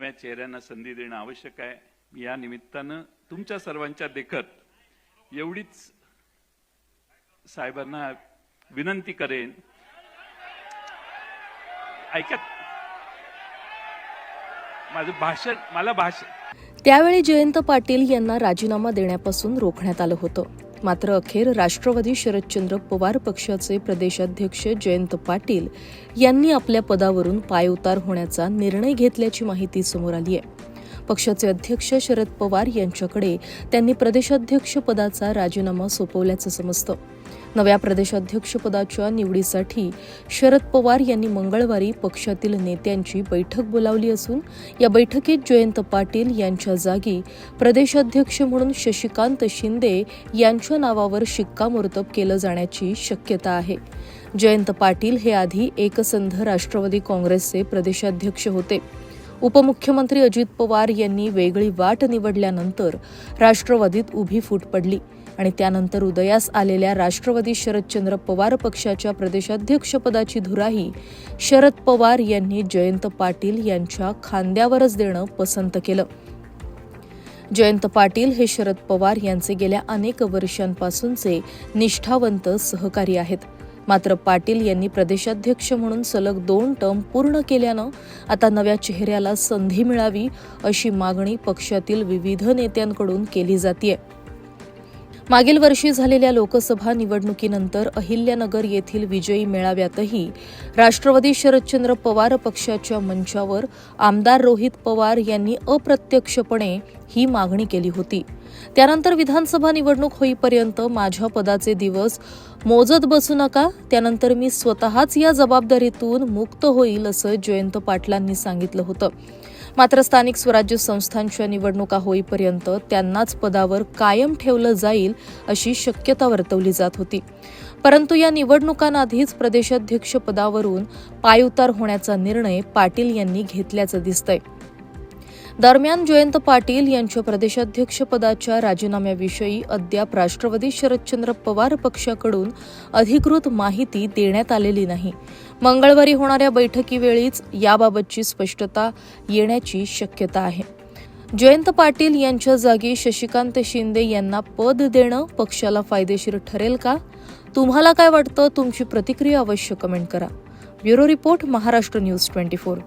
नव्या चेहऱ्यांना संधी देणं आवश्यक आहे. मी या निमित्तानं तुमच्या सर्वांच्या देखत एवढीच साहेबांना विनंती करेन. ऐका. माझं भाषण मला भाषण त्यावेळी जयंत पाटील यांना राजीनामा देण्यापासून रोखण्यात आलं होतं. मात्र अखेर राष्ट्रवादी शरदचंद्र पवार पक्षाचे प्रदेशाध्यक्ष जयंत पाटील यांनी आपल्या पदावरून पायउतार होण्याचा निर्णय घेतल्याची माहिती समोर आली आहे. पक्षाचे अध्यक्ष शरद पवार यांच्याकडे त्यांनी प्रदेशाध्यक्ष पदाचा राजीनामा सोपवल्याचं समजतं. नव्या प्रदेशाध्यक्षपदाच्या निवडीसाठी शरद पवार यांनी मंगळवारी पक्षातील नेत्यांची बैठक बोलावली असून या बैठकीत जयंत पाटील यांच्या जागी प्रदेशाध्यक्ष म्हणून शशिकांत शिंदे यांच्या नावावर शिक्कामोर्तब केलं जाण्याची शक्यता आहे. जयंत पाटील हे आधी एकसंध राष्ट्रवादी काँग्रेसचे प्रदेशाध्यक्ष होते. उपमुख्यमंत्री अजित पवार यांनी वेगळी वाट निवडल्यानंतर राष्ट्रवादीत उभी फूट पडली आणि त्यानंतर उदयास आलेल्या राष्ट्रवादी शरदचंद्र पवार पक्षाच्या प्रदेशाध्यक्षपदाची धुराही शरद पवार यांनी जयंत पाटील यांच्या खांद्यावरच देणं पसंत केलं. जयंत पाटील हे शरद पवार यांचे गेल्या अनेक वर्षांपासूनचे निष्ठावंत सहकारी आहेत. मात्र पाटील यांनी प्रदेशाध्यक्ष म्हणून सलग दोन टर्म पूर्ण केल्यानं आता नव्या चेहऱ्याला संधी मिळावी अशी मागणी पक्षातील विविध नेत्यांकडून केली जातीये. मागील वर्षी झालेल्या लोकसभा निवडणुकीनंतर अहिल्यानगर येथील विजयी मेळाव्यातही राष्ट्रवादी शरदचंद्र पवार पक्षाच्या मंचावर आमदार रोहित पवार यांनी अप्रत्यक्षपणे ही मागणी केली होती. त्यानंतर विधानसभा निवडणूक होईपर्यंत माझ्या पदाचे दिवस मोजत बसू नका त्यानंतर मी स्वतःच या जबाबदारीतून मुक्त होईल असं जयंत पाटलांनी सांगितलं होतं. मात्र स्थानिक स्वराज्य संस्थांच्या निवडणुका होईपर्यंत त्यांनाच पदावर कायम ठेवलं जाईल अशी शक्यता वर्तवली जात होती. परंतु या निवडणुकांआधीच प्रदेशाध्यक्ष पदावरून पायउतार होण्याचा निर्णय पाटील यांनी घेतल्याचं दिसतंय. दरम्यान जयंत पाटील यांच्या प्रदेशाध्यक्षपदाच्या राजीनाम्याविषयी अद्याप राष्ट्रवादी शरदचंद्र पवार पक्षाकडून अधिकृत माहिती देण्यात आलेली नाही. मंगळवारी होणाऱ्या बैठकीवेळीच याबाबतची स्पष्टता येण्याची शक्यता आहे. जयंत पाटील यांच्या जागी शशिकांत शिंदे यांना पद देणं पक्षाला फायदेशीर ठरेल का? तुम्हाला काय वाटतं? तुमची प्रतिक्रिया अवश्य कमेंट करा. Bureau report Maharashtra news twenty four.